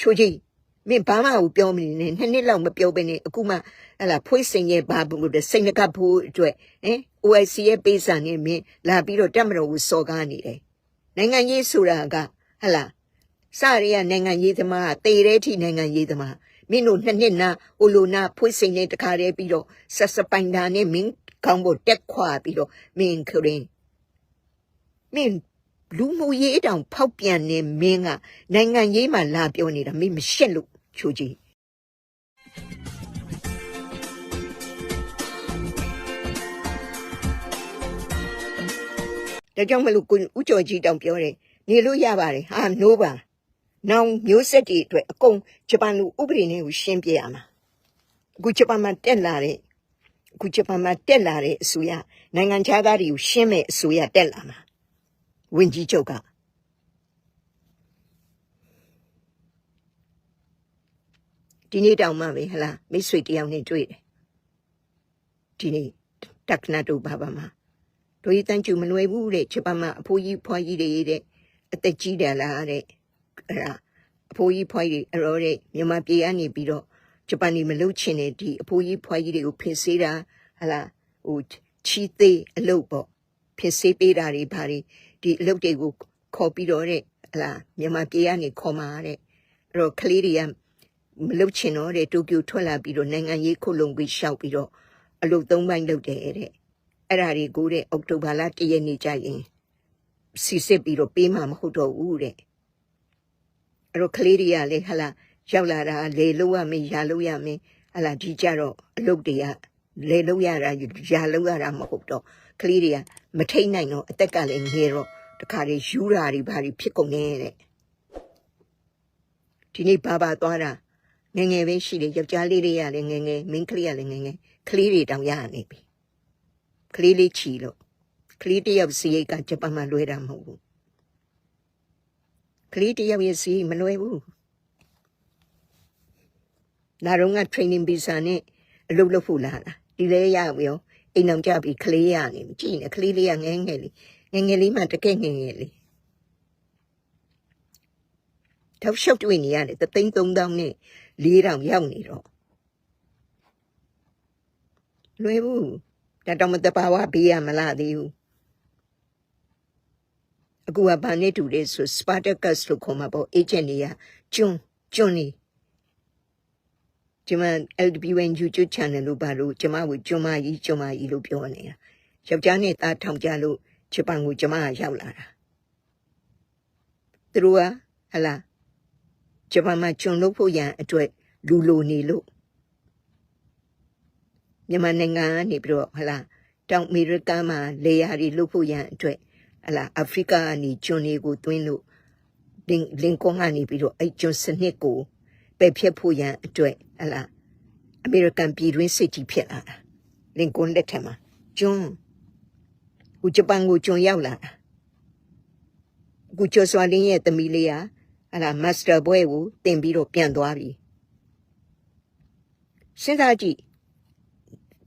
ချိုကြီးမင်းဘာမှမပြောမနေနဲ့နှစ်နှစ်လောက်မပြောဘဲနဲ့အခုမှဟလာဖွေးစိန်ရဲ့ဘာဘူးလို့စိန်ကပ်ဖို့အတွက်ဟင် OIC ရဲ့ပေးစာနဲ့မင်းလာပြီးတော့တက်မတော်ကိုစော်ကားနေတယ်နိုင်ငံရေးဆိုတာကဟလာစရရနိုင်ငံရေးသမားတေတဲ့ထိနိုင်ငံရေးသမားမင်းတို့နှစ်နှစ်နာအိုလိုနာဖွေးစိန်နဲ့တခါတည်းပြီးတော့ဆက်စပိုင်တာနဲ့မင်းကောင်းဖို့တက်ခွာပြီးတော့မင်းခရင်မင်း လူမှုရေးအတောင်ဖောက်ပြန်နေမင်းကနိုင်ငံရေးမှာလာပြောနေတာမင်းမရှက်လို့ချိုကြီးဒါကြောင့်မလို့ကိုဦးကျော်ကြီးတောင်ပြောတယ်နေလို့ရပါတယ်ဟာနိုးပါနောင်မျိုးဆက်တွေအတွက်အကုန်ဂျပန်လူဥပဒေနဲ့ကိုရှင်းပြရမှာအခုဂျပန်မှာတက်လာတဲ့အခုဂျပန်မှာတက်လာတဲ့အစိုးရနိုင်ငံခြားသားတွေကိုရှင်းမဲ့အစိုးရတက်လာမှာ ဝင်ကြီးချုပ်ကဒီနေ့တောင်မှပဲဟလားမိတ်ဆွေတယောက်နဲ့တွေ့တယ်ဒီနေ့တက်ခနာတို့ဘာဘာမှာတို့ဤတန်ကျူမလွယ်ဘူးတဲ့ဂျပန်မှာအဖိုးကြီးဖွားကြီးတွေတဲ့အသက်ကြီးတယ်လားတဲ့အဲ့ဒါအဖိုးကြီးဖွားကြီးတွေအရောတဲ့မြန်မာပြည်ကနေပြီးတော့ဂျပန်နေမလုပ်ချင်တဲ့ဒီအဖိုးကြီးဖွားကြီးတွေကိုဖင်ဆေးတာဟလားဟိုချီသေးအလုပ်ပေါ့ဖင်ဆေးပေးတာတွေဘာတွေ ဒီအလုပ်တွေကိုခေါ်ပြီးတော့တဲ့ဟလားမြန်မာပြည်ကနေခေါ်มาတဲ့အဲ့တော့ကလေးတွေကမလုပ်ချင်တော့တဲ့တိုကျိုထွက်လာပြီးတော့နိုင်ငံရေးခုလုံပြီးရှောက်ပြီးတော့အလုပ်သုံးပိုင်းလုပ်တယ်တဲ့အဲ့ဒါတွေကိုတဲ့အောက်တိုဘာလတရက်နေ့ကြရင်စီစစ်ပြီးတော့ပေးမှာမဟုတ်တော့ဘူးတဲ့အဲ့တော့ကလေးတွေကလည်းဟလာရောက်လာတာလေလို့ရမင်းရလို့ရမင်းဟလာဒီကြတော့အလုပ်တွေကလေလို့ရတာရလို့ရတာမဟုတ်တော့ကလေးတွေက မထိတ်နိုင်တော့အသက်ကလည်းငယ်တော့တခါလေယူတာတွေဘာတွေဖြစ်ကုန်နေတဲ့ဒီနေ့ဘာဘာသွားတာငယ်ငယ်ပဲရှိတယ်ယောက်ျားလေးတွေကလည်းငယ်ငယ်မိန်းကလေးကလည်းငယ်ငယ်ကလေးတွေတောင်ရနေပြီကလေးလေးချီလို့ကလေးတစ်ယောက်စီရိတ်ကဂျပန်မှာလွဲတာမဟုတ်ဘူးကလေးတစ်ယောက်ရဲ့စီရိတ်မလွဲဘူးလာတော့က training visa နဲ့အလုပ်လုပ်ဖို့လာတာဒီလဲရပြီရော အိမ်အောင်ကြပြီကလေးရနေပြီကြည့်နေကလေးလေးကငဲငယ်လေးငယ်ငယ်လေးမှတကယ်ငယ်ငယ်လေးတော့ရှုပ်တွေ့နေရတယ်တသိန်း3000နဲ့4000ရောက်နေတော့လွယ်ဘူးဒါတော့မတဘာဝဘေးရမလားသေးဘူးအခုကဘာနဲ့တူလဲဆို Spartacus လို့ခေါ်မှာပေါ့ agent တွေကကျွန်းကျွန်းနေ ဒီမှာ LWN YouTube channel လို့ဘာလို့ကျမကိုကျွန်းမကြီးကျွန်းမကြီးလို့ပြောနေတာယောက်ျားနဲ့သားထောင်ကြလို့ဂျပန်ကိုကျမကရောက်လာတာသူတို့ကဟလာဂျပန်မှာကျွန်းလို့ဖို့ရန်အတွက်လူလိုနေလို့မြန်မာနိုင်ငံကနေပြီးတော့ဟလာတောင်အမေရိကမှာလေယာတွေလုတ်ဖို့ရန်အတွက်ဟလာအာဖရိကကနေကျွန်းတွေကိုတွင်းလို့လင်လင်ကွန်ကနေပြီးတော့အဲ့ကျွန်းစနစ်ကို ပယ်ဖျက်ဖို့ရန်အတွက်ဟလာအမေရိကန်ပြည်တွင်းစစ်ကြီးဖြစ်လာတာလင်ကွန်လက်ထက်မှာကျွန်းဟိုဂျပန်ကိုကျွန်းရောက်လာတာအခုကျော်စွာလင်းရဲ့သမီးလေးဟာဟလာမတ်စတာဘွဲကိုတင်ပြီးတော့ပြန်သွားပြီစဉ်းစားကြည့်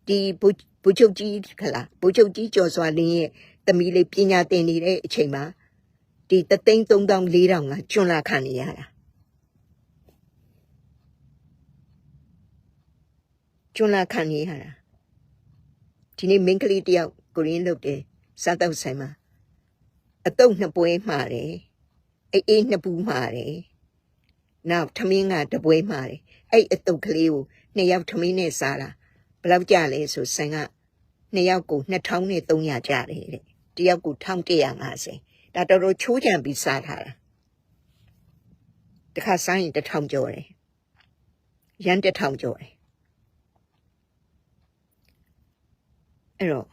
ဒီဘူဘူချုပ်ကြီးခလားဘူချုပ်ကြီးကျော်စွာလင်းရဲ့သမီးလေးပညာသင်နေတဲ့အချိန်မှာဒီတသိန်း3400ကကျွန်းလာခံနေရတာ ကျွန်းလာခံနေရတာဒီနေ့မင်းကလေးတယောက်ကိုရင်းလုပ်တယ်စားတော့ဆိုင်မှာအတုပ်နှစ်ပွဲမှားတယ်အေးအေးနှစ်ပူးမှားတယ်နောက်ထမင်းကတပွဲမှားတယ်အဲ့အတုပ်ကလေးကိုနှစ်ယောက်ထမင်းနဲ့စားတာဘယ်လောက်ကြလဲဆိုဆန်ကနှစ်ယောက်ကို2300ကျတယ်တဲ့တယောက်ကို1150ဒါတော်တော်ချိုးကြံပြီးစားထားတာတခါစားရင်1000ကျော်တယ်ရန်1000ကျော်တယ် အဲ့တော့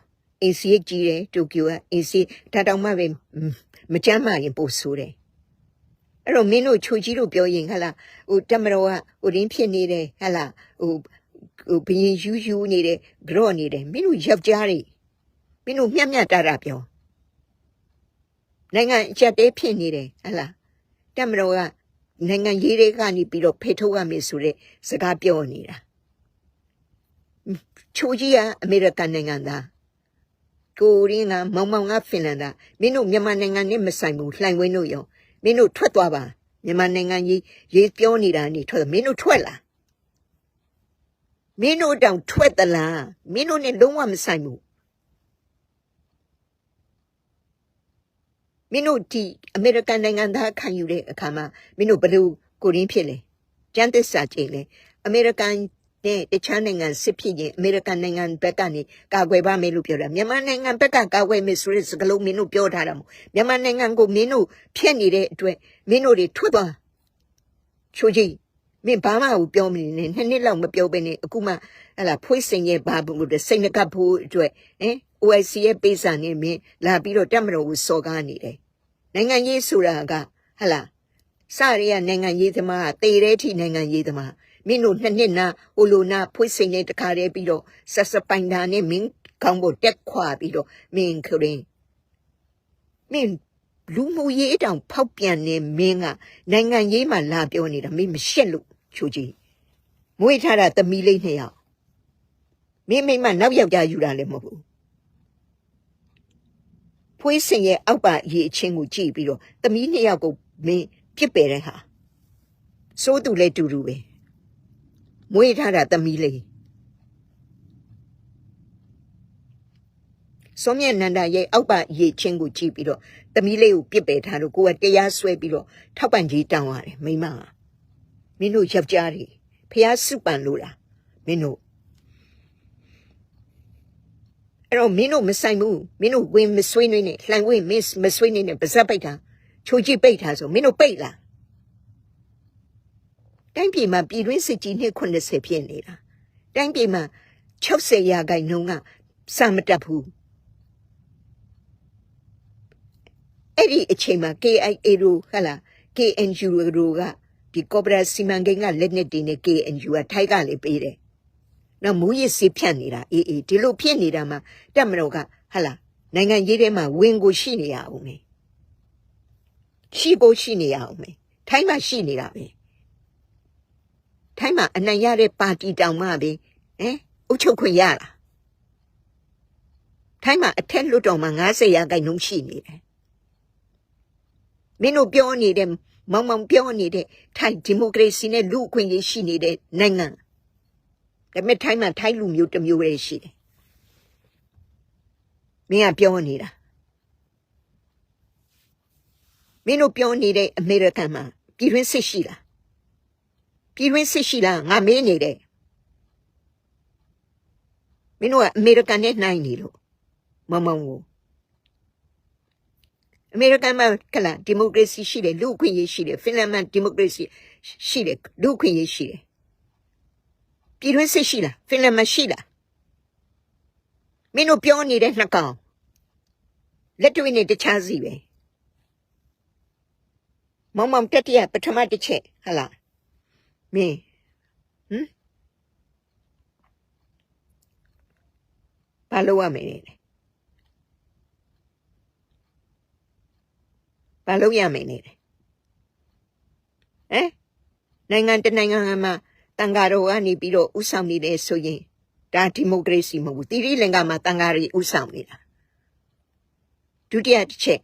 AC ကြီးတယ်တိုကျိုက AC ဒါတောင်မှပဲမကြမ်းမှရင်ပို့ဆိုးတယ်အဲ့တော့မင်းတို့ချိုကြီးတို့ပြောရင်ဟလာဟိုတက်မတော်ကဟိုရင်းဖြစ်နေတယ်ဟလာဟိုဟိုဘရင်ယူးယူးနေတယ်ကြော့နေတယ်မင်းတို့ယောက်ျားတွေမင်းတို့မျက်မျက်တာတာပြောနိုင်ငံအချက်တဲဖြစ်နေတယ်ဟလားတက်မတော်ကနိုင်ငံရေးတွေကနေပြီးတော့ဖေထုတ်ရမယ်ဆိုတဲ့စကားပြောနေတာ ချိုကြီးကအမေရိကန်နိုင်ငံသားကိုရင်းကမောင်မောင်ကဖင်လန်သားမင်းတို့မြန်မာနိုင်ငံနဲ့မဆိုင်ဘူးလှိုင်ဝင်းတို့ရောမင်းတို့ထွက်သွားပါမြန်မာနိုင်ငံကြီးရေးပြောနေတာနေထွက်မင်းတို့ထွက်လားမင်းတို့တောင်ထွက်သလားမင်းတို့နဲ့လုံးဝမဆိုင်ဘူးမင်းတို့ဒီအမေရိကန်နိုင်ငံသားခံယူတဲ့အခါမှာမင်းတို့ဘယ်လိုကိုရင်းဖြစ်လဲကျန်းသစ္စာကြည်လဲအမေရိကန် နဲ့တခြားနိုင်ငံစစ်ဖြစ်ရင်အမေရိကန်နိုင်ငံဘက်ကနေကာကွယ်ပါမယ်လို့ပြောတာမြန်မာနိုင်ငံဘက်ကကာကွယ်မယ်ဆိုတဲ့စကားလုံးမင်းတို့ပြောထားတာမို့မြန်မာနိုင်ငံကိုမင်းတို့ဖျက်နေတဲ့အတွက်မင်းတို့တွေထွက်သွားချိုကြီးမင်းဘာမှမပြောမနေနဲ့နှစ်နှစ်လောက်မပြောဘဲနဲ့အခုမှဟလာဖွေးစင်ရဲ့ဘာဘူးလို့စိတ်နှကပ်ဖို့အတွက်ဟင် OIC ရဲ့ပေးစာနဲ့မင်းလာပြီးတော့တက်မတော်ကိုစော်ကားနေတယ်နိုင်ငံရေးဆိုတာကဟလာစရရနိုင်ငံရေးသမားတေတဲ့ထိနိုင်ငံရေးသမား မင်းတို့နှစ်နှစ်နာဟိုလိုနာဖွေးစိန်နဲ့တခါတည်းပြီးတော့ဆက်စပိုင်တာနဲ့မင်းကောင်းဖို့တက်ခွာပြီးတော့မင်းခရင်မင်းလူမှုရေးတောင်ဖောက်ပြန်နေမင်းကနိုင်ငံရေးမှာလာပြောနေတာမင်းမရှက်လို့ချိုးကြီးမွေးထားတာသမီးလေးနှစ်ယောက်မင်းမိမနောက်ယောက်ျားယူတာလည်းမဟုတ်ဘူးဖွေးစင်ရဲ့အောက်ပါရေအချင်းကိုကြည့်ပြီးတော့သမီးနှစ်ယောက်ကိုမင်းပြစ်ပယ်တဲ့ဟာစိုးသူလည်းတူတူပဲ မွေးထားတာသမီးလေးစောမြတ်နန္ဒရဲ့အောက်ပါရေချင်းကိုကြည့်ပြီးတော့သမီးလေးကိုပြစ်ပယ်ထားလို့ကိုကတရားစွဲပြီးတော့ထောက်ပံ့ကြီးတောင်းရတယ်မိမကမင်းတို့ယောက်ျားတွေဖះစုပန်လို့လားမင်းတို့အဲ့တော့မင်းတို့မဆိုင်ဘူးမင်းတို့ဝင်မဆွေးနွေးနဲ့လှန်ဝင်မင်းမဆွေးနွေးနဲ့ပါဇက်ပိတ်တာချိုးကြည့်ပိတ်တာဆိုမင်းတို့ပိတ်လား တိုင်းပြည်မှာပြည်တွင်းစစ်ကြီးနှစ်80ဖြစ်နေတာတိုင်းပြည်မှာ60ရာခိုင်နှုန်းကစာမတက်ဘူးအဲ့ဒီအချိန်မှာ KIA တို့ဟလာ KNU တို့ကဒီကော်ပိုရေးစီမံကိန်းကလက်နက်တင်နေ KNU ကထိုက်ကလည်းပေးတယ်။နော်မူရစ်စီဖြတ်နေတာအေးအေးဒီလိုဖြစ်နေတာမှာတက်မတော်ကဟလာနိုင်ငံရေးထဲမှာဝင်ကိုရှိနေရအောင်မေ။ရှိကိုရှိနေရအောင်မေ။ထိုင်းမှာရှိနေတာပဲ။ ထိုင်းမှာအနိုင်ရတဲ့ပါတီတောင်မှပဲဟမ်အုပ်ချုပ်ခွင့်ရလား။ထိုင်းမှာအထက်လွတ်တော်မှာ90ရာခိုင်နှုန်းရှိနေတယ်။မင်းတို့ပြောနေတဲ့မောင်မောင်ပြောနေတဲ့ထိုင်ဒီမိုကရေစီနဲ့လူအခွင့်အရေးရှိနေတဲ့နိုင်ငံဒါပေမဲ့ထိုင်းမှာထိုင်းလူမျိုးတစ်မျိုးပဲရှိတယ်မင်းကပြောနေတာမင်းတို့ပြောနေတဲ့အမေရိကန်မှာပြည်တွင်းစစ်ရှိလား ပြည်တွင်းစစ်ရှိလားငါမေးနေတယ်မင်းတို့ကအမေရိကန်နဲ့နှိုင်းနေလို့မမောင်ကိုအမေရိကန်မှာကလာဒီမိုကရေစီရှိတယ်လူ့အခွင့်အရေးရှိတယ်ဖင်လန်မှာဒီမိုကရေစီရှိတယ်လူ့အခွင့်အရေးရှိတယ်ပြည်တွင်းစစ်ရှိလားဖင်လန်မှာရှိလားမင်းတို့ပြောနေတဲ့နှစ်ကောင်လက်တွေ့နဲ့တခြားစီပဲမောင်မောင်တက်တရပထမတစ်ချက်ဟလာ မင်းဟမ်ဘာလို့ရမလဲဘာလို့ရမယ်နေလဲဟမ်နိုင်ငံတနိုင်ငံမှာတန်ဃာတော်ကနေပြီးတော့ဥဆောင်နေတယ်ဆိုရင်ဒါဒီမိုကရေစီမဟုတ်ဘူးတိရိလင်္ကာမှာတန်ဃာတွေဥဆောင်နေတာဒုတိယတစ်ချက်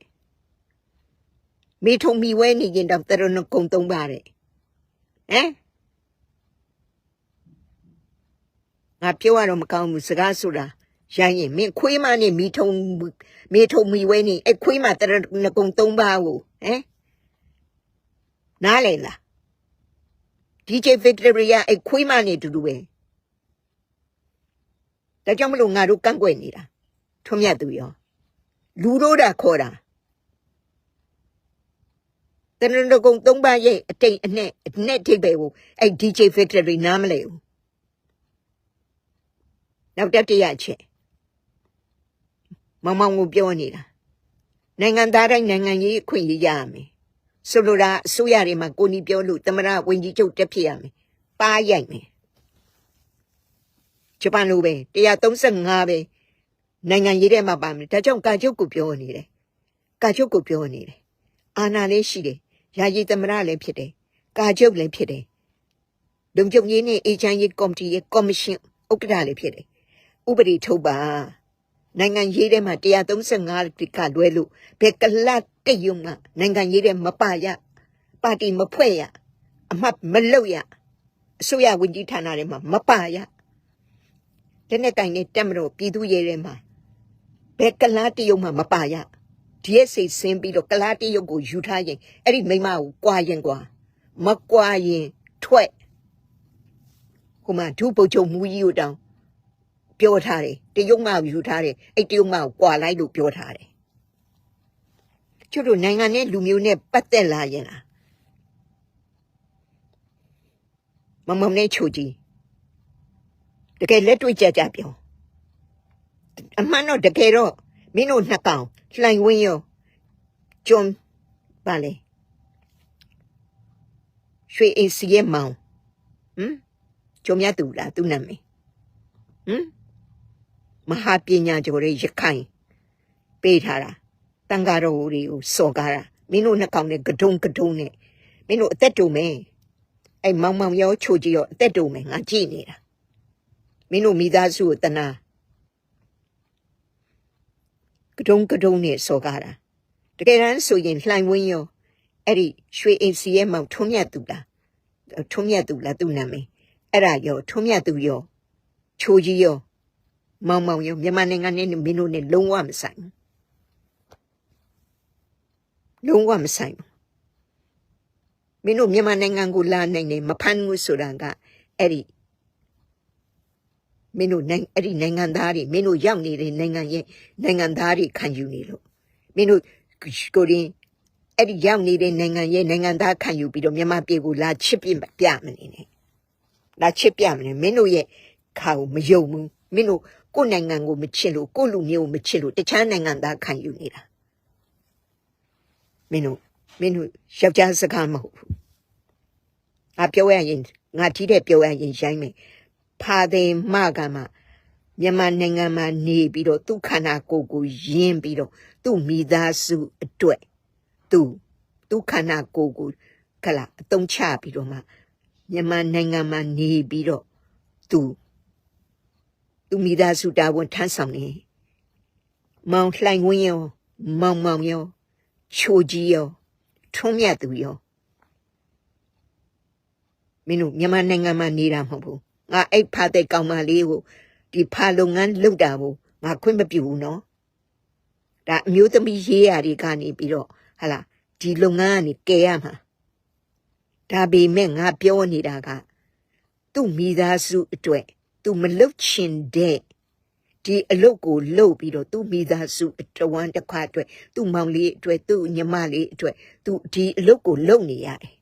မိထုံမိဝဲနေရင်တော့တရဏကုံသုံးပါတယ်ဟမ် ငါပြောရတော့မကောင်းဘူးစကားဆိုတာရိုင်းရင်မင်းခွေးမနဲ့မိထုံမိထုံမိဝဲနေအဲ့ခွေးမတရဏကုံသုံးပါကိုဟမ်နားလေလား DJ Victoria အဲ့ခွေးမနဲ့တူတူပဲဒါကြောင့်မလို့ငါတို့ကန့်ကွက်နေတာထွံ့မြတ်သူရောလူတို့တာခေါ်တာတရဏဂုံသုံးပါးရဲ့အတိတ်အနဲ့အနဲ့ထိပ်ပဲကိုအဲ့ DJ Victory နားမလဲဘူး နောက်တစ်တရချက်မောင်မောင်ကိုပြောနေတာနိုင်ငံသားတိုင်းနိုင်ငံရေးအခွင့်အရေးရရမယ်ဆိုလိုတာအစိုးရတွေမှာကိုနီပြောလို့သမရဝင်ကြီးချုပ်တက်ဖြစ်ရမယ်ပါရိုက်မယ်ဂျပန်လိုပဲ135ပဲနိုင်ငံရေးထဲမှာပါမယ်ဒါကြောင့်ကာချုပ်ကိုပြောနေတယ်ကာချုပ်ကိုပြောနေတယ်အာဏာလည်းရှိတယ်ယာယီသမရလည်းဖြစ်တယ်ကာချုပ်လည်းဖြစ်တယ်လုံခြုံရေးနဲ့အေဂျင့်ရေးကော်မတီရဲ့ကော်မရှင်ဥက္ကဋ္ဌလည်းဖြစ်တယ် ဥပဒေထုတ်ပါနိုင်ငံရေးထဲမှာ135ကလွဲလို့ဘယ်ကလတ်တယုံမှနိုင်ငံရေးထဲမပါရပပါတီမဖွဲ့ရအမှတ်မလုပ်ရအစိုးရဝန်ကြီးဌာနတွေမှာမပါရလက်နဲ့တိုင်နဲ့တက်မလို့ပြည်သူရဲထဲမှာဘယ်ကလားတရုတ်မှမပါရဒီရဲ့စိတ်ဆင်းပြီးတော့ကလားတရုတ်ကိုယူထားရင်အဲ့ဒီမိမကိုကွာရင်ကွာမကွာရင်ထွက်ဟိုမှာဒုဗိုလ်ချုပ်မူကြီးကိုတောင် ပြောထားတယ်တရုတ်မှယူထားတယ်အဲ့တရုတ်မှကိုကွာလိုက်လို့ပြောထားတယ်ကျွတ်တို့နိုင်ငံနဲ့လူမျိုးနဲ့ပတ်သက်လာရင်လားမမမနဲ့ချိုကြီးတကယ်လက်တွေ့ကြကြပြောအမှန်တော့တကယ်တော့မင်းတို့နှစ်ကောင်လှိုင်ဝင်းရောကျွန်းပါလေရွှေအိမ်စီရဲ့မောင်ဟမ်ကျုံမြတ်သူလားသူနာမည်ဟမ် မဟာပညာကျော်ရဲ့ရခိုင်ပေးထားတာတန်ဃာတော်တွေကိုစော်ကားတာမင်းတို့နှစ်ကောင်နဲ့ကဒုံကဒုံနဲ့မင်းတို့အသက်တူမယ်အဲ့မောင်မောင်ရောချိုကြီးရောအသက်တူမယ်ငါကြည့်နေတာမင်းတို့မိသားစုကိုတနာကဒုံကဒုံနဲ့စော်ကားတာတကယ်တမ်းဆိုရင်လှိုင်ဝင်းရောအဲ့ဒီရွှေအိမ်စီရဲ့မောင်ထုံးမြတ်သူလားထုံးမြတ်သူလားသူနာမည်အဲ့ဒါရောထုံးမြတ်သူရောချိုကြီးရော မောင်မောင်ရောမြန်မာနိုင်ငံနဲ့မင်းတို့နဲ့လုံးဝမဆိုင်ဘူးလုံးဝမဆိုင်ဘူးမင်းတို့မြန်မာနိုင်ငံကိုလာနိုင်တယ်မဖမ်းဘူးဆိုတာကအဲ့ဒီမင်းတို့နိုင်အဲ့ဒီနိုင်ငံသားတွေမင်းတို့ရောက်နေတဲ့နိုင်ငံရဲ့နိုင်ငံသားတွေခံယူနေလို့မင်းတို့ကိုရင်အဲ့ဒီရောက်နေတဲ့နိုင်ငံရဲ့နိုင်ငံသားခံယူပြီးတော့မြန်မာပြည်ကိုလာချစ်ပြပြမနေနဲ့လာချစ်ပြမနေမင်းတို့ရဲ့ခါကိုမယုံဘူးမင်းတို့ ကိုယ့်နိုင်ငံကိုမချစ်လို့ကိုယ့်လူမျိုးကိုမချစ်လို့တခြားနိုင်ငံသားခံယူနေတာမင်းတို့မင်းတို့ယောက်ျားစကားမဟုတ်ဘူးငါပြောရရင်ငါတီးတဲ့ပြောရရင်ရိုင်းမယ်ဖာတယ်မကမှမြန်မာနိုင်ငံမှာနေပြီးတော့သူ့ခန္ဓာကိုယ်ကိုယင်းပြီးတော့သူ့မိသားစုအတွက်သူသူ့ခန္ဓာကိုယ်ကိုကလာအတုံးချပြီးတော့မှမြန်မာနိုင်ငံမှာနေပြီးတော့သူ သူမိသားစုတာဝန်ထမ်းဆောင်နေမောင်လှိုင်ဝင်းရောမောင်မောင်ရောချိုကြီးရောထုံးမြတ်သူရောမင်းတို့မြန်မာနိုင်ငံမှာနေတာမဟုတ်ဘူးငါအဲ့ဖာတဲ့ကောင်မလေးကိုဒီဖာလုပ်ငန်းလုပ်တာကိုငါခွင့်မပြုဘူးနော်ဒါအမျိုးသမီးရေးရာတွေကနေပြီးတော့ဟာလာဒီလုပ်ငန်းကနေကယ်ရမှာဒါပေမဲ့ငါပြောနေတာက သူ့မိသားစုအတွက် သူမလုတ်ချင်တဲ့ဒီအလုတ်ကိုလှုပ်ပြီးတော့သူ့မိသားစုတဝမ်းတစ်ခါအတွက်သူ့မောင်လေးအတွက်သူ့ညီမလေးအတွက်သူဒီအလုတ်ကိုလှုပ်နေရတယ်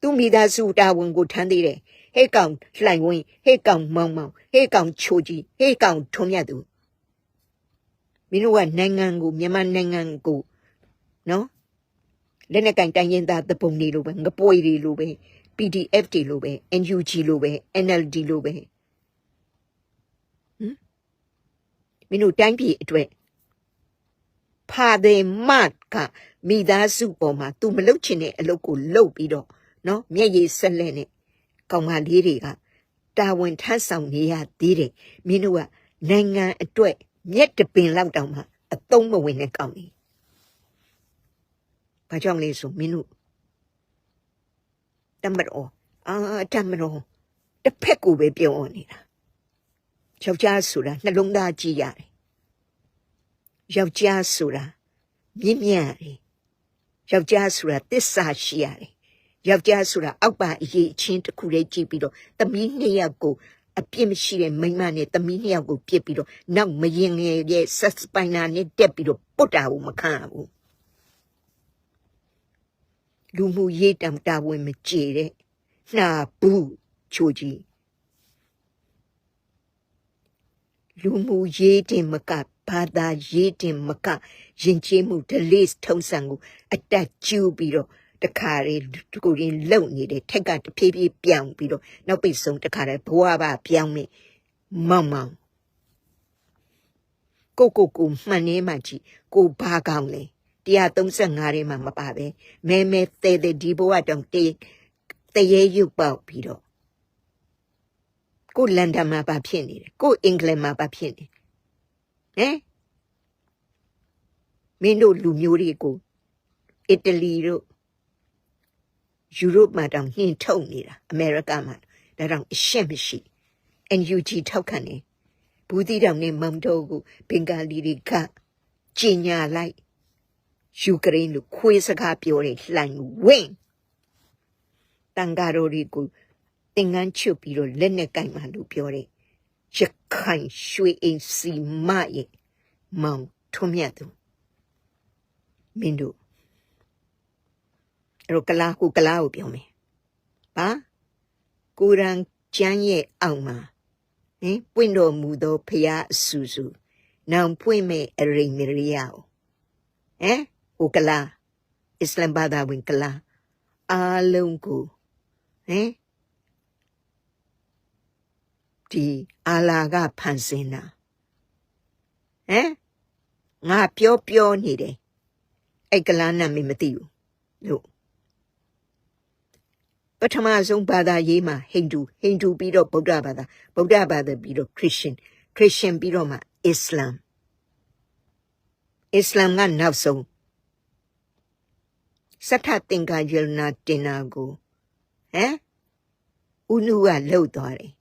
သူ့မိသားစုတာဝန်ကိုထမ်းသေးတယ်ဟဲ့ကောင်လှိုင်ဝင်းဟဲ့ကောင်မောင်မောင်ဟဲ့ကောင်ချိုကြီးဟဲ့ကောင်ထုံးမြတ်သူမင်းတို့ကနိုင်ငံကိုမြန်မာနိုင်ငံကိုနော်လက်နက်ကင်တိုင်းရင်သားတပုံနေလိုပဲငပွေတွေလိုပဲ PDF တွေလိုပဲ NUG လိုပဲ NLD လိုပဲဟမ်မင်းတို့တိုင်းပြည်အတွက်ဖာတယ်မတ်ကမိသားစုပေါ်မှာ तू မလုပ်ချင်တဲ့အလုပ်ကိုလုပ်ပြီးတော့နော်မျက်ရည်ဆက်လက်နဲ့ကောင်မလေးတွေကတာဝန်ထမ်းဆောင်နေရသေးတယ်မင်းတို့ကနိုင်ငံအတွက်မျက်တပင်လောက်တောင်မှအသုံးမဝင်တဲ့ကောင်ကြီးဘာကြောင့်လဲဆိုမင်းတို့ တမတော်အာတမတော်တစ်ဖက်ကိုပဲပြောနေတာယောက်ျားဆိုတာနှလုံးသားကြည့်ရတယ်ယောက်ျားဆိုတာမြင့်မြတ်တယ်ယောက်ျားဆိုတာတစ္ဆာရှိရတယ်ယောက်ျားဆိုတာအောက်ပါအရေးအချင်းတစ်ခုလေးကြည့်ပြီးတော့သမီးနှစ်ယောက်ကိုအပြစ်မရှိတဲ့မိန်းမနဲ့သမီးနှစ်ယောက်ကိုပြစ်ပြီးတော့နောက်မရင်ငယ်ရဲ့ဆက်စပိုင်နာနဲ့တက်ပြီးတော့ပုတ်တာကိုမခံဘူး လူမှုရေးတံတာဝန်မကြေတဲ့နှာဘူးချိုကြီးလူမှုရေးတင်မကဘာသာရေးတင်မကယဉ်ကျေးမှု delete ထုံးစံကိုအတက်ကျူးပြီးတော့တခါလေကိုရင်လုံနေတယ်ထက်ကတဖြည်းဖြည်းပြောင်းပြီးတော့နောက်ပိတ်ဆုံးတခါလေဘဝပါပြောင်းမိမောင်မောင်ကိုကိုကိုမှန်နေမှကြည့်ကိုဘာကောင်းလဲ 135ထဲမှာမပါပဲမဲမဲတဲတဲဒီဘဝတောင်တေးတရေရုပ်ပေါက်ပြီးတော့ကိုလန်ဒန်မှာပါဖြစ်နေတယ်ကိုအင်္ဂလန်မှာပါဖြစ်နေဟမ်မင်းတို့လူမျိုးတွေကိုအီတလီတို့ယူရိုပမှာတောင်နှင်ထုတ်နေတာအမေရိကမှာဒါတောင်အရှက်မရှိ NUG ထောက်ခံနေဘူးတီတောင်နဲ့မမ်တိုကိုဘင်္ဂါလီတွေကကျင်ညာလိုက် ယူကရိန်းလိုခွေးစကားပြောတယ်လှိုင်ဝင်းတန်ဃာတော်တွေကိုတင်ငန်းချွတ်ပြီးတော့လက်နဲ့ကင်မှလို့ပြောတယ်ရခိုင်ရွှေအိမ်စီမရဲ့မောင်ထွန်းမြတ်သူမင်းတို့အဲ့တော့ကလာကိုကလာကိုပြောမယ်ဘာကိုရန်ကျမ်းရဲ့အောက်မှာဟင်ပွင့်တော်မူသောဖရာအဆူဆူနောင်ပွင့်မဲ့အရိမရိယဟမ် ဟိုကလာအစ္စလမ်ဘာသာဝင်ကလာအားလုံးကိုဟင်ဒီအာလာကဖန်ဆင်းတာဟမ်ငါပြောပြောနေတယ်အဲ့ကလာနာမည်မသိဘူးလို့ပထမဆုံးဘာသာရေးမှာဟိန္ဒူဟိန္ဒူပြီးတော့ဗုဒ္ဓဘာသာဗုဒ္ဓဘာသာပြီးတော့ခရစ်ယာန်ခရစ်ယာန်ပြီးတော့မှအစ္စလာမ်အစ္စလာမ်ကနောက်ဆုံး စထသင်္ကာယလနာတင်နာကိုဟမ်ဥနုကလှုပ်သွားတယ်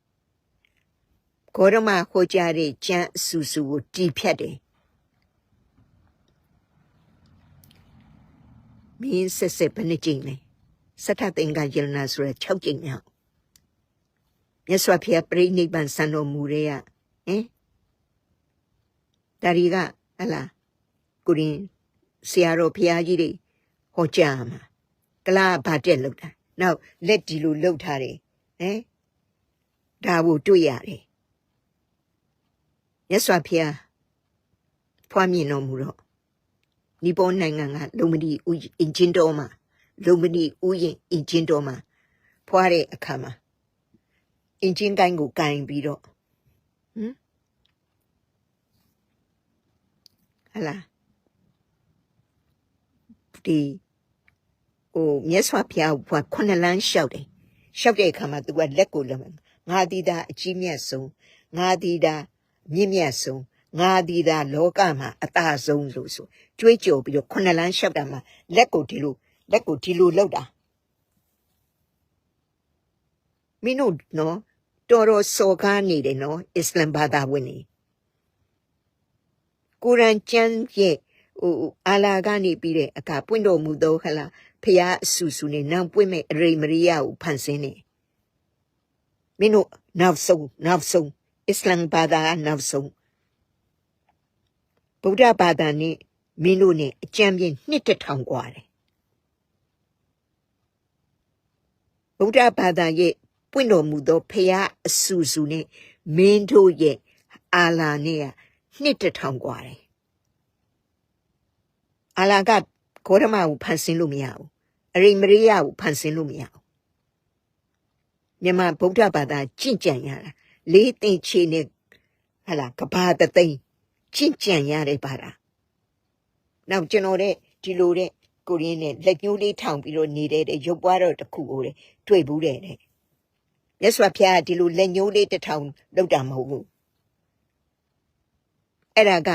ခေါရမဟိုကြတဲ့ကျမ်းအဆူဆူကိုတီးဖြတ်တယ်မင်းဆက်ဆက်ဘယ်နှကြိမ်လဲစထသင်္ကာယလနာဆိုရ6ကြိမ်မြောက်မြတ်စွာဘုရားပြိဋိဘံစံတော်မူတဲ့ကဟင်ဒါရီကဟလာကိုရင်ဆရာတော်ဘုရားကြီးတွေ ဟောကြားမှာကလာဘာတက်လောက်တာနောက်လက်ဒီလိုလှုပ်ထားတယ်ဟင်ဒါကိုတွေ့ရတယ်မြတ်စွာဘုရားဖွားမြင်တော်မူတော့နီပေါ်နိုင်ငံကလုံမဒီဦးအင်ဂျင်တော်မှာလုံမဒီဦးရင်အင်ဂျင်တော်မှာဖွားတဲ့အခါမှာအင်ဂျင်ကိုင်းကိုကင်ပြီးတော့ဟမ်ဟလာ ဒီဟိုမြတ်စွာဘုရားကခုနှစ်လမ်းလျှောက်တယ်လျှောက်တဲ့အခါမှာသူကလက်ကိုလက်မယ်ငါဒီတာအကြီးမြတ်ဆုံးငါဒီတာမြင့်မြတ်ဆုံးငါဒီတာလောကမှာအသာဆုံးလို့ဆိုကြွေးကြော်ပြီးတော့ခုနှစ်လမ်းလျှောက်တာမှာလက်ကိုဒီလိုလက်ကိုဒီလိုလောက်တာမင်းတို့နော်တော်တော်စော်ကားနေတယ်နော်အစ္စလမ်ဘာသာဝင်နေကုရ်အာန်ကျမ်းရဲ့ ဟိုအာလာကနေပြီးတဲ့အခါပွင့်တော်မူသောဟလာဖျားအဆူဆူနဲ့နောင်ပွင့်မဲ့အရိမရိယကိုဖန်ဆင်းနေမင်းတို့နောက်ဆုံးနောက်ဆုံးအစ္စလမ်ဘာသာကနောက်ဆုံးဗုဒ္ဓဘာသာနဲ့မင်းတို့နဲ့အကြံပြင်းနှစ်တစ်ထောင်กว่าတယ်ဗုဒ္ဓဘာသာရဲ့ပွင့်တော်မူသောဖျားအဆူဆူနဲ့မင်းတို့ရဲ့အာလာနဲ့ကနှစ်တစ်ထောင်กว่าတယ် အာလာကဂေါရမကိုဖန်ဆင်းလို့မရဘူးအရိမရိယကိုဖန်ဆင်းလို့မရဘူးမြန်မာဗုဒ္ဓဘာသာကြင့်ကြံရတာလေးသိချေနဲ့ဟလာကဘာတသိန်းကြင့်ကြံရတဲ့ဘာသာနောက်ကျွန်တော်တဲ့ဒီလိုတဲ့ကိုရင်းနဲ့လက်ညှိုးလေးထောင်ပြီးတော့နေတဲ့တဲ့ရုပ်ပွားတော့တစ်ခုကိုတဲ့တွေ့ဘူးတဲ့တဲ့မြတ်စွာဘုရားကဒီလိုလက်ညှိုးလေးတစ်ထောင်လောက်တာမဟုတ်ဘူးအဲ့ဒါက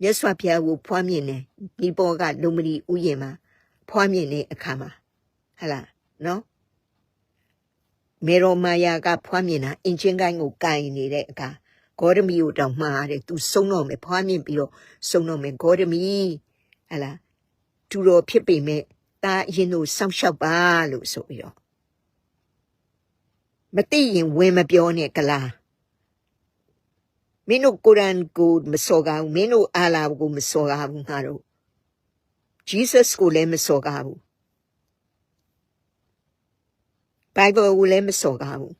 မြတ်စွာဘုရားကိုဖွားမြင်တယ်ဒီပေါ်ကလုံမဏီဥယျာဉ်မှာဖွားမြင်တဲ့အခါမှာဟလာနော်မေရောမာယာကဖွားမြင်တာအင်ချင်းကိုင်းကိုကင်နေတဲ့အခါဂေါရမီကိုတောင်မှားတယ်သူစုံတော့မယ်ဖွားမြင်ပြီးတော့စုံတော့မယ်ဂေါရမီဟလာသူတော်ဖြစ်ပေမဲ့တာအရင်တို့စောင့်ရှောက်ပါလို့ဆိုပြီးတော့မသိရင်ဝင်မပြောနဲ့ကလား မင်းတို့ကုရ်အာန်ကိုမစော်ကားဘူးမင်းတို့အာလာကိုမစော်ကားဘူးငါတို့ Jesus ကိုလည်းမစော်ကားဘူး Bible ကိုလည်းမစော်ကားဘူး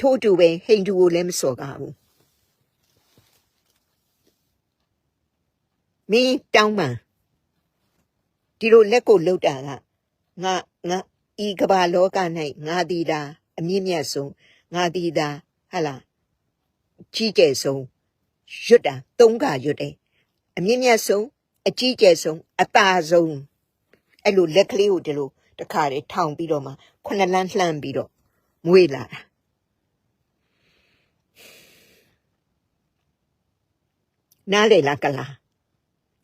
ထို့တူပဲဟိန္ဒူကိုလည်းမစော်ကားဘူးမင်းတောင်းပန်ဒီလိုလက်ကိုလှုပ်တာကငါငါဤကဘာလောက၌ငါတီတာအမြင့်မြတ်ဆုံးငါတီတာဟလာ ကြီးကျယ်ဆုံးရွတ်တာသုံးခါရွတ်တယ်အမြင့်မြတ်ဆုံးအကြီးကျယ်ဆုံးအသာဆုံးအဲ့လိုလက်ကလေးကိုဒီလိုတခါတည်းထောင်ပြီးတော့မှခုနှစ်လန်းလှမ်းပြီးတော့မွေးလာတာနားလေလားကလား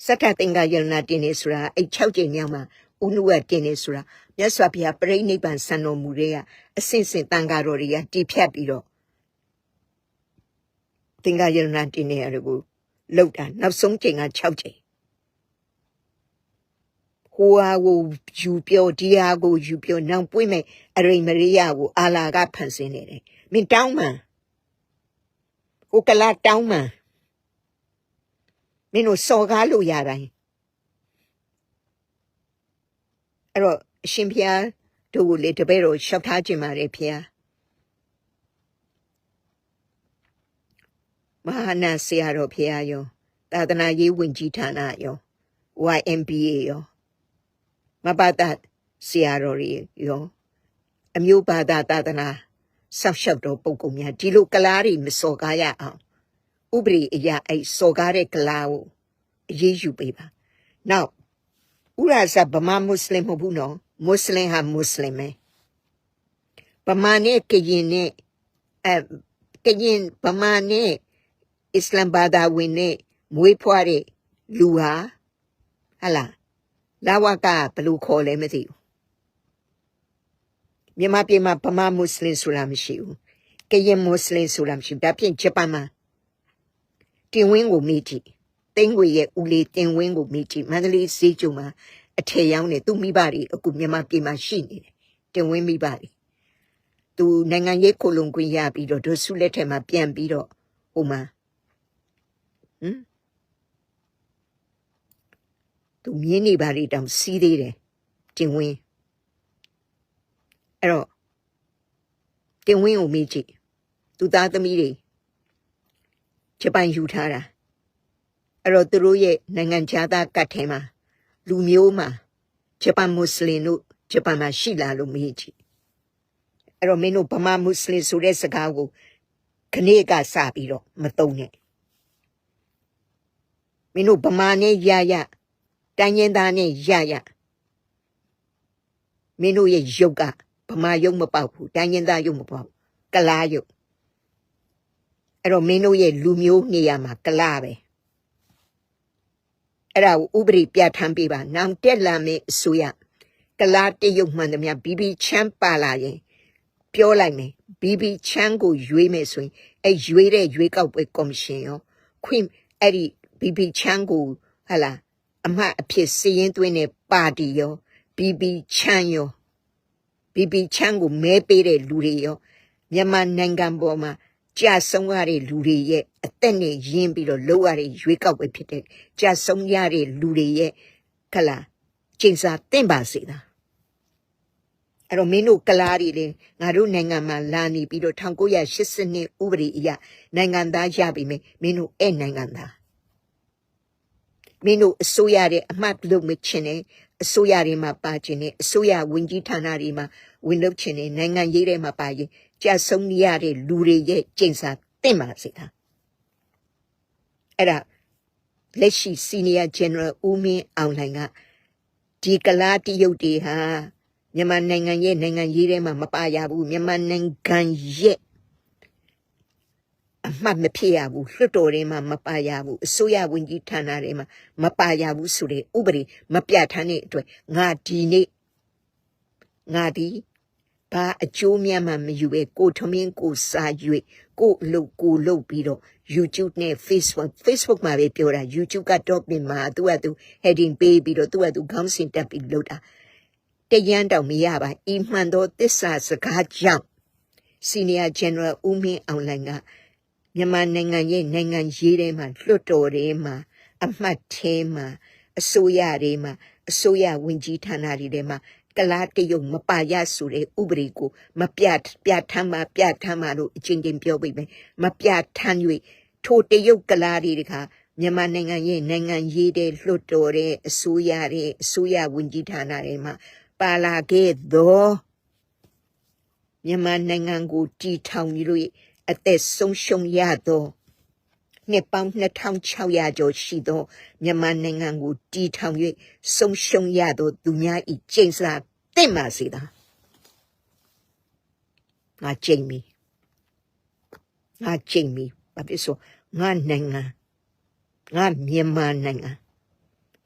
စတ္ထသင်္ကယရဏတင်နေဆိုတာအဲ့6ကြိမ်မြောက်မှာဥနုကတင်နေဆိုတာမြတ်စွာဘုရားပြိဋိဘံဆံတော်မူတွေကအစင်စင်တန်ဃာတော်တွေကတည်ဖြတ်ပြီးတော့ သင်္ကယရဏတင်နေရတယ်ကိုလောက်တာနောက်ဆုံးကြိမ်က6ကြိမ်ဟိုဟာကိုယူပြောဒီဟာကိုယူပြောနောက်ပွင့်မဲ့အရိမရိယကိုအာလာကဖန်ဆင်းနေတယ်မင်းတောင်းမှန်ဟိုကလာတောင်းမှန်မင်းတို့စော်ကားလို့ရတိုင်းအဲ့တော့အရှင်ဖျားတို့ကိုလေတပည့်တော်ရှောက်ထားခြင်းပါတယ်ဖျား မဟာနာဆရာတော်ဖျားယောသာသနာရေးဝင်ကြီးဌာနယော YMBA ယောမဘာသာဆရာတော်တွေယောအမျိုးဘာသာသာသနာဆောက်ရှောက်တော်ပုံကုများဒီလိုကလားတွေမစော်ကားရအောင်ဥပဒေအရာအဲ့စော်ကားတဲ့ကလားကိုအရေးယူပေးပါနောက်ဥရဇဗမာမွတ်စလင်မဟုတ်ဘူးနော်မွတ်စလင်ဟာမွတ်စလင်ပဲဗမာနဲ့ကရင်နဲ့အဲကရင်ဗမာနဲ့ အစ္စလမ်ဘာသာဝင်နဲ့မွေးဖွားတဲ့လူဟာဟလာလာဝကဘယ်လိုခေါ်လဲမသိဘူးမြန်မာပြည်မှာဗမာမွတ်စလင်ဆိုတာမရှိဘူးကရင်မွတ်စလင်ဆိုတာမရှိဘူးဒါဖြင့်ဂျပန်မှာတင်ဝင်းကိုမိကြည့်တင်းငွေရဲ့ဦးလေးတင်ဝင်းကိုမိကြည့်မန္တလေးစေးကျုံမှာအထည်ရောင်းနေသူမိဘတွေအခုမြန်မာပြည်မှာရှိနေတယ်တင်ဝင်းမိဘတွေသူနိုင်ငံရေးကိုလုံခွင့်ရပြီးတော့ဒုစုလက်ထက်မှာပြန်ပြီးတော့ဟိုမှာ ဟမ်သူမြင်းနေပါလေတောင်စီးသေးတယ်တင်ဝင်းအဲ့တော့တင်ဝင်းကိုမေးကြည့်သူသားသမီးတွေဂျပန်ယူထားတာအဲ့တော့သူတို့ရဲ့နိုင်ငံခြားသားကတ်ထဲမှာလူမျိုးမှာဂျပန်မွတ်စလင်တို့ဂျပန်မှာရှိလာလို့မေးကြည့်အဲ့တော့မင်းတို့ဗမာမွတ်စလင်ဆိုတဲ့စကားကိုခဏကစပြီးတော့မသုံးနဲ့ မင်းတို့ဗမာနဲ့ရရတိုင်းရင်းသားနဲ့ရရမင်းတို့ရဲ့ရုပ်ကဗမာရုပ်မပေါက်ဘူးတိုင်းရင်းသားရုပ်မပေါက်ကလားရုပ်အဲ့တော့မင်းတို့ရဲ့လူမျိုးနေရာမှာကလားပဲအဲ့ဒါကိုဥပဒေပြဋ္ဌာန်းပေးပါနောင်တက်လာမယ့်အစိုးရကလားတရုတ်မှန်သမျှဘီဘီချမ်းပါလာရင်ပြောလိုက်မယ်ဘီဘီချမ်းကိုရွေးမယ်ဆိုရင်အဲ့ရွေးတဲ့ရွေးကောက်ပွဲကော်မရှင်ရောခွင့်အဲ့ဒီ ဘီဘီချမ်းကိုဟလာအမတ်အဖြစ်စည်ရင်သွင်းတဲ့ပါတီရောဘီဘီချမ်းရောဘီဘီချမ်းကိုမဲပေးတဲ့လူတွေရောမြန်မာနိုင်ငံပေါ်မှာကြာဆုံးရတဲ့လူတွေရဲ့အသက်နဲ့ရင်းပြီးတော့လောက်ရတဲ့ရွေးကောက်ပွဲဖြစ်တဲ့ကြာဆုံးရတဲ့လူတွေရဲ့ခလာကျင့်စာတင့်ပါစေတာအဲ့တော့မင်းတို့ကလားတွေလေငါတို့နိုင်ငံမှာလာနေပြီးတော့1982ဥပဒေအရနိုင်ငံသားရပြီမင်းမင်းတို့အဲ့နိုင်ငံသား မင်းတို့အစိုးရတဲ့အမှတ်လုပ်မချင်နဲ့အစိုးရတွေမှာပါချင်နဲ့အစိုးရဝင်ကြီးဌာနတွေမှာဝင်လုပ်ချင်နဲ့နိုင်ငံရေးတွေမှာပါရင်ကြာဆုံးရတဲ့လူတွေရဲ့ကျင့်စာတင့်ပါစေတာအဲ့ဒါလက်ရှိ Senior General ဦးမင်းအောင်လှိုင်ကဒီကလားတရုတ်တွေဟာမြန်မာနိုင်ငံရဲ့နိုင်ငံရေးထဲမှာမပါရဘူးမြန်မာနိုင်ငံရဲ့ အမှတ်မဖြစ်ရဘူးလွှတ်တော်ထဲမှာမပါရဘူးအစိုးရဝန်ကြီးဌာနထဲမှာမပါရဘူးဆိုတဲ့ဥပဒေမပြဋ္ဌာန်းတဲ့အတွက်ငါဒီနေ့ငါဒီဘာအကျိုးများမှမယူပဲကိုထမင်းကိုစာ၍ကိုအလုပ်ကိုလုပ်ပြီးတော့ YouTube နဲ့ Facebook Facebook မှာပဲပြောတာ YouTube ကတော့ပြင်မှာသူကသူ heading ပေးပြီးတော့သူကသူခေါင်းစဉ်တက်ပြီးလုပ်တာတရန်တောင်မရပါအီမှန်သောတစ္ဆာစကားကြောင့် Senior General ဦးမင်းအောင်လှိုင်က မြန်မာနိုင်ငံရဲ့နိုင်ငံရေးထဲမှာလွတ်တော်ထဲမှာအမှတ်ထဲမှာအစိုးရတွေမှာအစိုးရဝင်ကြီးဌာနတွေထဲမှာကလားတရုတ်မပါရဆိုတဲ့ဥပဒေကိုမပြပြထမ်းမှာပြထမ်းမှာလို့အချင်းချင်းပြောပြီးမယ်မပြထမ်း၍ထိုတရုတ်ကလားတွေတခါမြန်မာနိုင်ငံရဲ့နိုင်ငံရေးတဲ့လွတ်တော်တဲ့အစိုးရတဲ့အစိုးရဝင်ကြီးဌာနတွေမှာပါလာခဲ့သောမြန်မာနိုင်ငံကိုတည်ထောင်ပြီးလို့ အသက်ဆုံးရှုံးရသောနှစ်ပေါင်း2600ကျော်ရှိသောမြန်မာနိုင်ငံကိုတည်ထောင်၍ဆုံးရှုံးရသောသူများ၏ကျင့်စာတင့်ပါစေသာငါကျင့်ပြီငါကျင့်ပြီဘာဖြစ်ဆိုငါနိုင်ငံငါမြန်မာနိုင်ငံ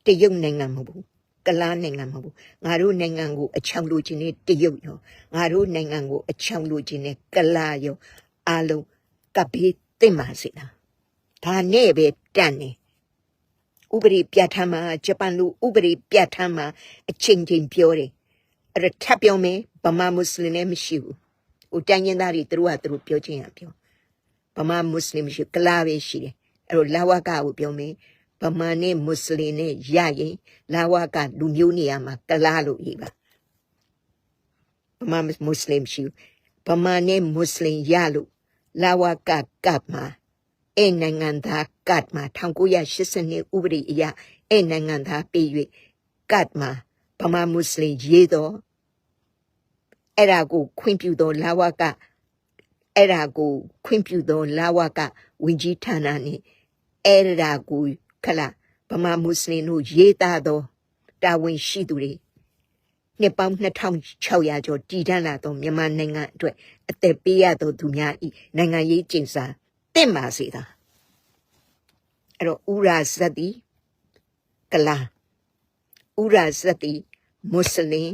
တရုတ်နိုင်ငံမဟုတ်ဘူးကလားနိုင်ငံမဟုတ်ဘူးငါတို့နိုင်ငံကိုအချောင်လိုချင်တဲ့တရုတ်ရောငါတို့နိုင်ငံကိုအချောင်လိုချင်တဲ့ကလားရော အားလုံးကပ်ပြီးသိမ့်ပါစေလားဒါနဲ့ပဲတန်နေဥပဒေပြဋ္ဌာန်းမှာဂျပန်လူဥပဒေပြဋ္ဌာန်းမှာအချိန်ချင်းပြောတယ်အဲ့ဒါထပ်ပြောမယ်ဗမာမွတ်စလင်လည်းမရှိဘူးဟိုတိုင်းရင်းသားတွေသူတို့ကသူတို့ပြောချင်းရပြောဗမာမွတ်စလင်မရှိဘူးကလားပဲရှိတယ်အဲ့တော့လာဝကကိုပြောမယ်ဗမာနဲ့မွတ်စလင်နဲ့ရရင်လာဝကလူမျိုးနေရာမှာကလားလို့ရေးပါဗမာမွတ်စလင်ရှိဘူးဗမာနဲ့မွတ်စလင်ရလို့ လာဝကကပ်မှာအဲနိုင်ငံသားကတ်မှာ1982ဥပဒေအရအဲနိုင်ငံသားပြည်၍ကတ်မှာဗမာမွတ်စလင်ရေးတော့အဲ့ဒါကိုခွင့်ပြုတော့လာဝကအဲ့ဒါကိုခွင့်ပြုတော့လာဝကဝင်ကြီးဌာနနဲ့အဲ့ဒါကိုခလာဗမာမွတ်စလင်တို့ရေးသားသောတာဝန်ရှိသူတွေ နှစ်ပေါင်း2600ကျော်တည်တံ့လာသောမြန်မာနိုင်ငံအတွက်အသက်ပေးရသောသူများဤနိုင်ငံရေးကျင့်စာတင့်ပါစေသာအဲ့တော့ဥရာဇတ်တိကလာဥရာဇတ်တိမွတ်စလင်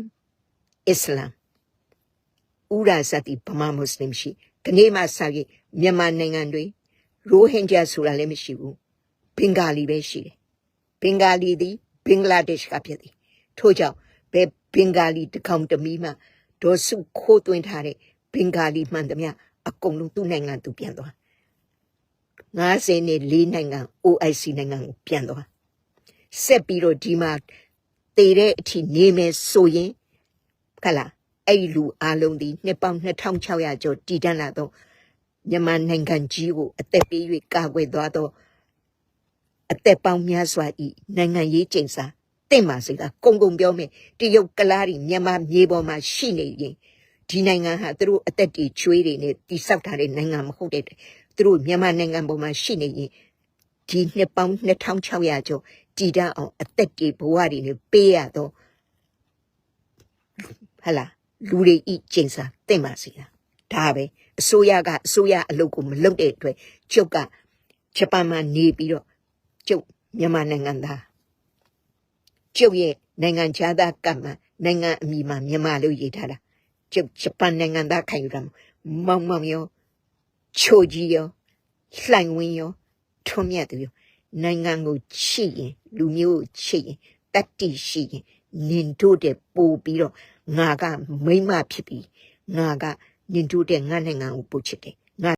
အစ္စလာမ်ဥရာဇတ်တိဗမာမွတ်စလင်ရှိဒီနေ့မှစပြီးမြန်မာနိုင်ငံတွေရိုဟင်ဂျာဆိုတာလည်းမရှိဘူးဘင်္ဂါလီပဲရှိတယ်ဘင်္ဂါလီသည်ဘင်္ဂလားဒေ့ရှ်ကဖြစ်သည်ထို့ကြောင့်ဘယ် ဘင်္ဂါလီတစ်ကောင်တမီမှဒေါ်စုခိုးသွင်းထားတဲ့ဘင်္ဂါလီမှန်သမျှအကုန်လုံးသူ့နိုင်ငံသူပြန်သွား90နဲ့4နိုင်ငံ OIC နိုင်ငံကိုပြန်သွားဆက်ပြီးတော့ဒီမှာတည်တဲ့အထိနေမယ်ဆိုရင်ခလာအဲ့ဒီလူအလုံးဒီနှစ်ပေါင်း2600ကျော်တည်တံ့လာတော့မြန်မာနိုင်ငံကြီးကိုအသက်ပေး၍ကာကွယ်သွားတော့အသက်ပေါင်းများစွာဤနိုင်ငံရေးကျင့်စာ တင့်ပါစေကကုံကုံပြောမယ်တရုတ်ကလားတွေမြန်မာမြေပေါ်မှာရှိနေရင်ဒီနိုင်ငံဟာသူတို့အသက်တွေချွေးတွေနဲ့တိဆောက်ထားတဲ့နိုင်ငံမဟုတ်တဲ့သူတို့မြန်မာနိုင်ငံပေါ်မှာရှိနေရင်ဒီနှစ်ပေါင်း2600ကျော်တည်တံ့အောင်အသက်တွေဘဝတွေနဲ့ပေးရတော့ဟလာလူတွေဤကျင့်စာတင့်ပါစေလားဒါပဲအစိုးရကအစိုးရအလုပ်ကိုမလုပ်တဲ့အတွက်ကျုပ်ကဂျပန်မှာနေပြီးတော့ကျုပ်မြန်မာနိုင်ငံသား ကျုပ်ရဲ့နိုင်ငံခြားသားကပ်မှာနိုင်ငံအမိမှာမြန်မာလို့ရေးထားတာကျုပ်ဂျပန်နိုင်ငံသားခံယူတာမဟုတ်မောင်မောင်ရောချိုကြီးရောလှိုင်ဝင်းရောထွန်းမြတ်သူရောနိုင်ငံကိုချစ်ရင်လူမျိုးကိုချစ်ရင်တတ္တိရှိရင်နင်တို့တဲ့ပို့ပြီးတော့ငါကမိမ့်မဖြစ်ပြီးငါကနင်တို့တဲ့ငါနိုင်ငံကိုပို့ချစ်တယ်